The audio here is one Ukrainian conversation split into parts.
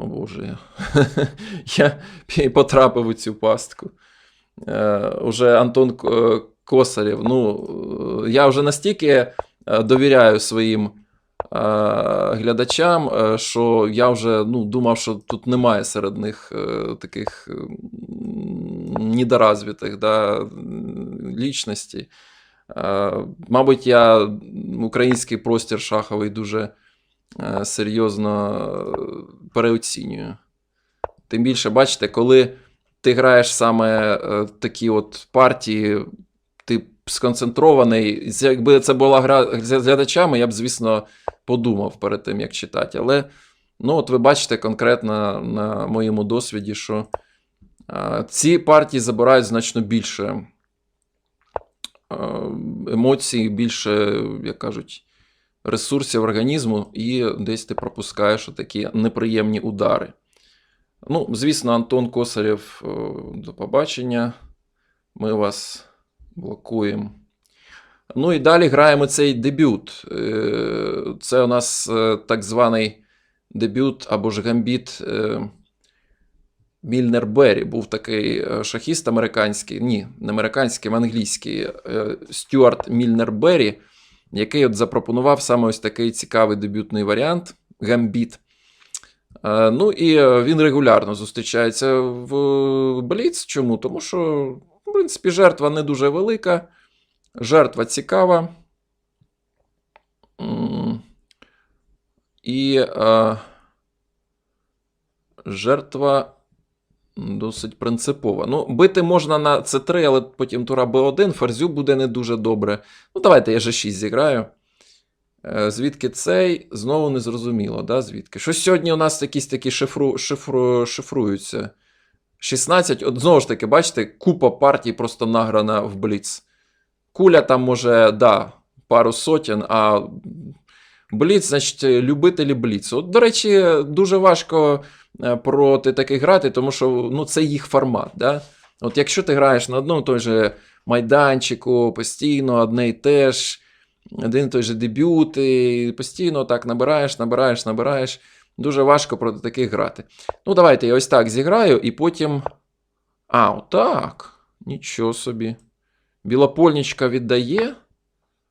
О Боже. Я потрапив у цю пастку. Е, Уже Антон К- Косарєв. Ну, е, я вже настільки е, довіряю своїм е, глядачам, е, що я вже ну, думав, що тут немає серед них е, таких е, недоразвитих да, лічностей. Е, Мабуть, я український простір шаховий дуже е, серйозно е, переоцінюю. Тим більше, бачите, коли ти граєш саме е, такі от партії, ти сконцентрований. Якби це була гра з глядачами, я б, звісно, подумав перед тим, як читати. Але ну, от ви бачите конкретно на моєму досвіді, що е, ці партії забирають значно більше е, емоцій, більше, як кажуть, ресурсів організму, і десь ти пропускаєш такі неприємні удари. Ну, звісно, Антон Косарєв, е, до побачення. Ми вас блокуємо. Ну і далі граємо цей дебют. Е, Це у нас е, так званий дебют або ж гамбіт Мільнер Беррі. Був такий шахіст американський, ні, не американський, а англійський Стюарт Мільнер Беррі, який от запропонував саме ось такий цікавий дебютний варіант гамбіт. Е, Ну і е, він регулярно зустрічається в Бліц. Чому? Тому що, в принципі, жертва не дуже велика, жертва цікава. І е, жертва досить принципова. Ну, бити можна на С3, але потім тура Б1, ферзю буде не дуже добре. Ну, давайте я G6 зіграю. Е, Звідки цей? Знову не зрозуміло, да? звідки? Щось сьогодні у нас якісь такі шифру, шифру, шифруються. 16, от знову ж таки, бачите, купа партій просто награна в Бліц. Куля там може, да, пару сотень, а Бліц, значить, любителі Бліцу. От, до речі, дуже важко е, проти таких грати, тому що ну, це їх формат. Да? От якщо ти граєш на одному той же майданчику, постійно одне і те ж, один і той же дебют, і постійно так набираєш, набираєш, набираєш. Дуже важко проти таких грати. Ну, давайте я ось так зіграю, і потім. А, отак. Нічого собі. Білопольничка віддає.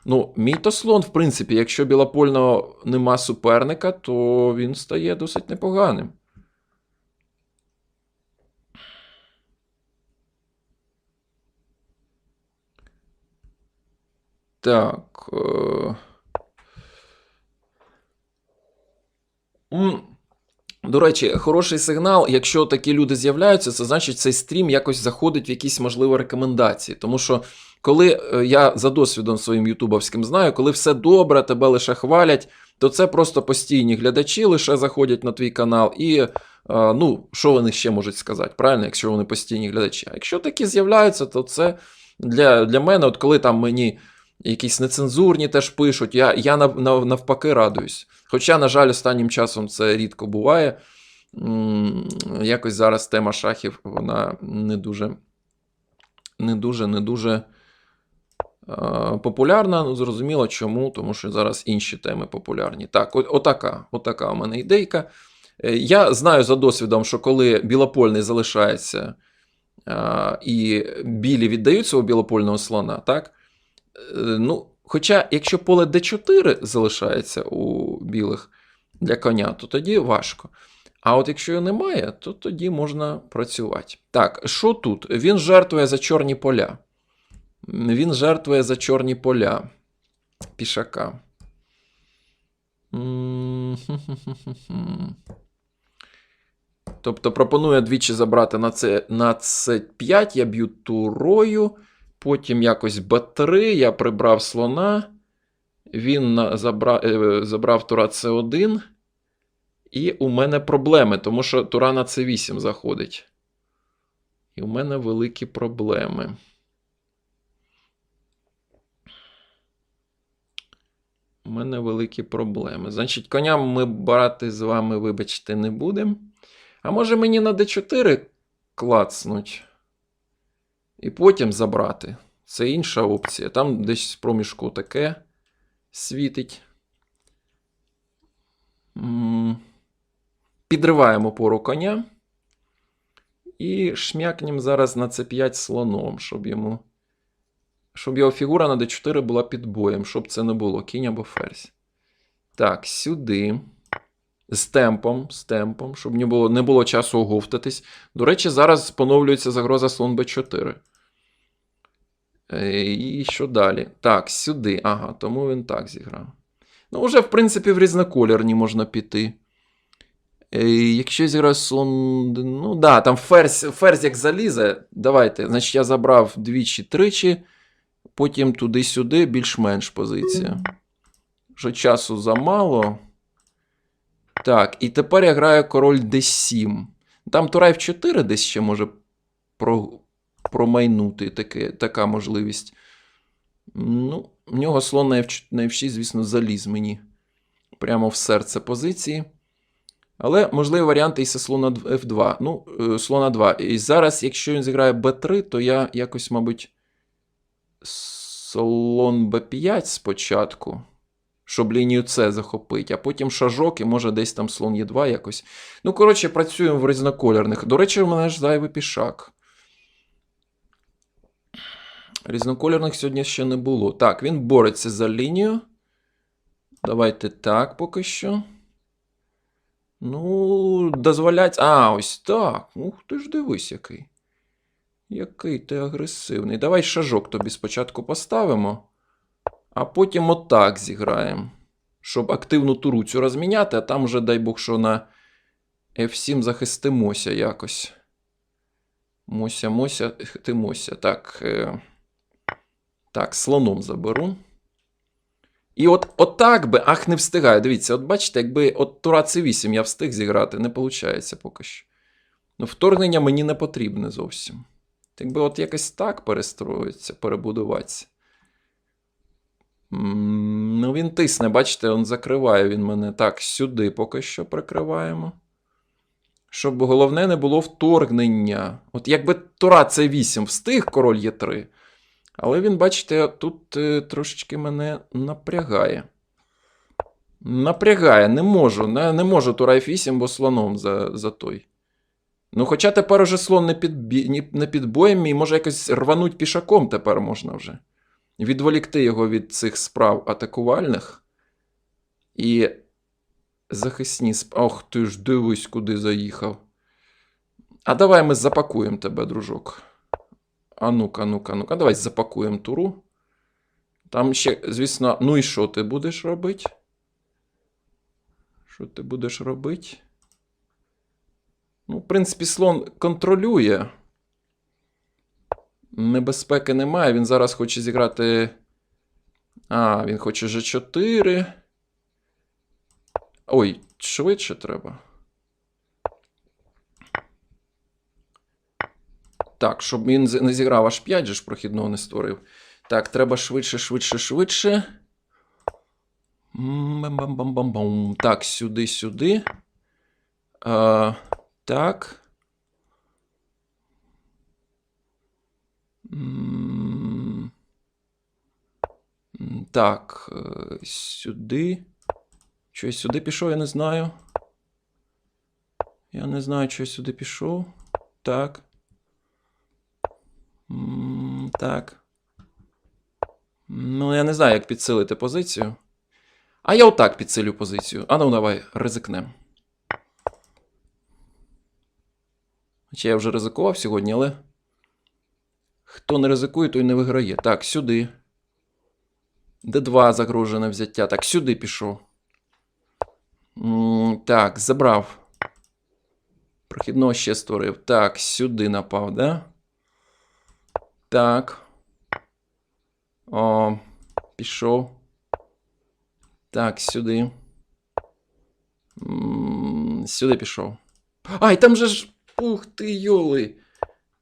Ну, мій то в принципі, якщо білопольного нема суперника, то він стає досить непоганим. Так. Е... До речі, хороший сигнал, якщо такі люди з'являються, це значить цей стрім якось заходить в якісь, можливо, рекомендації. Тому що, коли е, я за досвідом своїм ютубовським знаю, коли все добре, тебе лише хвалять, то це просто постійні глядачі лише заходять на твій канал. І е, ну, що вони ще можуть сказати, правильно, якщо вони постійні глядачі. А якщо такі з'являються, то це для, для мене, от коли там мені якісь нецензурні теж пишуть, я, я нав- нав- навпаки радуюсь. Хоча, на жаль, останнім часом це рідко буває. Якось зараз тема шахів, вона не дуже, не дуже, не дуже популярна. Ну, зрозуміло чому, тому що зараз інші теми популярні. Так, отака, отака у мене ідейка. Е, Я знаю за досвідом, що коли білопольний залишається і білі віддають свого білопольного слона, так? Е, Ну, хоча, якщо поле D4 залишається у білих для коня, то тоді важко. А от якщо його немає, то тоді можна працювати. Так, що тут? Він жертвує за чорні поля. Він жертвує за чорні поля пішака. Тобто пропонує двічі забрати на це на С5, я б'ю турою. Потім якось Б3, я прибрав слона. Він забра, е, забрав тура С1. І у мене проблеми, тому що тура на С8 заходить. І у мене великі проблеми. У мене великі проблеми. Значить, коням ми брати з вами, вибачте, не будемо. А може мені на d4 клацнуть? І потім забрати. Це інша опція. Там десь в проміжку таке світить. Підриваємо пору коня. І шмякнем зараз на c5 слоном, щоб йому. Щоб його фігура на d4 була під боєм, щоб це не було кінь або ферзь. Так, сюди. З темпом, з темпом, щоб не було, не було часу оговтатись. До речі, зараз поновлюється загроза слон b4. Е, І що далі? Так, сюди. Ага, тому він так зіграв. Ну, вже, в принципі, в різнокольорні можна піти. Е, Якщо зіграю слон. Ну, да, там ферзь, ферзь як залізе. Давайте. Значить, я забрав двічі-тричі, потім туди-сюди, більш-менш позиція. Що часу замало. Так, і тепер я граю король d7. Там Тура F4 десь ще може про, промайнути таке, така можливість. Ну, в нього слон на F, на F6, звісно, заліз мені прямо в серце позиції. Але можливі варіанти і зі слона F2. Ну, е, слона 2. І зараз, якщо він зіграє b3, то я якось, мабуть, слон b5 спочатку, щоб лінію С захопити, а потім шажок і може десь там слон Е2 якось. Ну, коротше, працюємо в різнокольорних. До речі, у мене ж зайвий пішак. Різнокольорних сьогодні ще не було. Так, він бореться за лінію. Давайте так поки що. Ну, дозволять. А, ось так. Ух, ти ж дивись, який. Який ти агресивний. Давай шажок тобі спочатку поставимо, а потім отак зіграємо. Щоб активну туру цю розміняти, а там вже, дай Бог, що на F7 захистимося якось. Мося, мося, хтимося. Так. Е... Так, слоном заберу. І от отак би, ах, не встигаю. Дивіться, от бачите, якби от Тура C8 я встиг зіграти, не виходить поки що. Ну, вторгнення мені не потрібне зовсім. Якби от якось так перестроїться, перебудуватися. Ну, він тисне, бачите, він закриває він мене. Так, сюди поки що прикриваємо. Щоб головне не було вторгнення. От якби Тура C8 встиг, король Є3. Але він, бачите, тут е, трошечки мене напрягає. Напрягає, не можу. Не, не можу Тура F8, бо слоном за, за той. Ну, хоча тепер уже слон не під, ні- не під боєм, і може якось рвануть пішаком тепер можна вже. Відволікти його від цих справ атакувальних. І захисні справ. Ох, ти ж дивись, куди заїхав. А давай ми запакуємо тебе, дружок. А ну-ка, ну-ка, ну-ка, давай запакуємо туру. Там ще, звісно, ну і що ти будеш робити? Що ти будеш робити? Ну, в принципі, слон контролює. Небезпеки немає. Він зараз хоче зіграти. А, він хоче G4. Ой, швидше треба. Так, щоб він не зіграв аж 5 же ж прохідного не створив. Так, треба швидше, швидше, швидше. Бам-бам-бам-бам-бам. Так, сюди, сюди. А, так. М, м, Так, е, сюди. Що я сюди пішов, я не знаю. Я не знаю, що я сюди пішов. Так. Так. Ну, я не знаю, як підсилити позицію. А я отак підсилю позицію. А ну давай, ризикнем. Хоча я вже ризикував сьогодні, але. Хто не ризикує, той не виграє. Так, сюди. Д2 загрожене взяття. Так, сюди пішов. Так, забрав. Прохідного ще створив. Так, сюди напав, да? Так. О, пішов. Так, сюди. Сюди пішов. Ай, там же ж. Ух ти, йоли.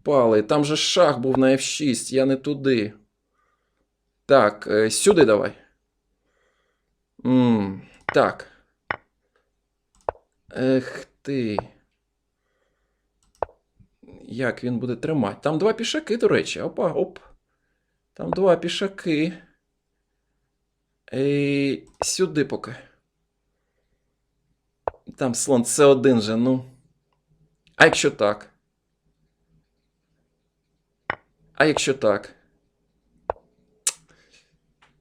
Пали, там же шах був на F6, я не туди. Так, е, сюди давай. М, Так. Ех ти. Як він буде тримати? Там два пішаки, до речі. Опа, оп. Там два пішаки. Ей, сюди поки. Там слон це один же, ну. А якщо так? А якщо так?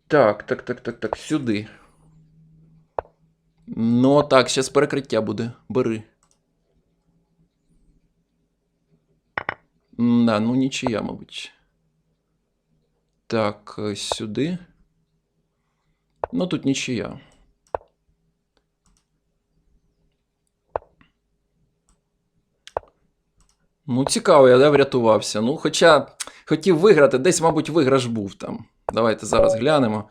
Так, так, так, так, так, сюди. Ну, так, зараз перекриття буде. Бери. Да, ну нічия, мабуть. Так, е, сюди. Ну, тут нічия. Ну, цікаво, да, врятувався. Ну, хоча хотів виграти, десь, мабуть, виграш був там. Давайте зараз глянемо.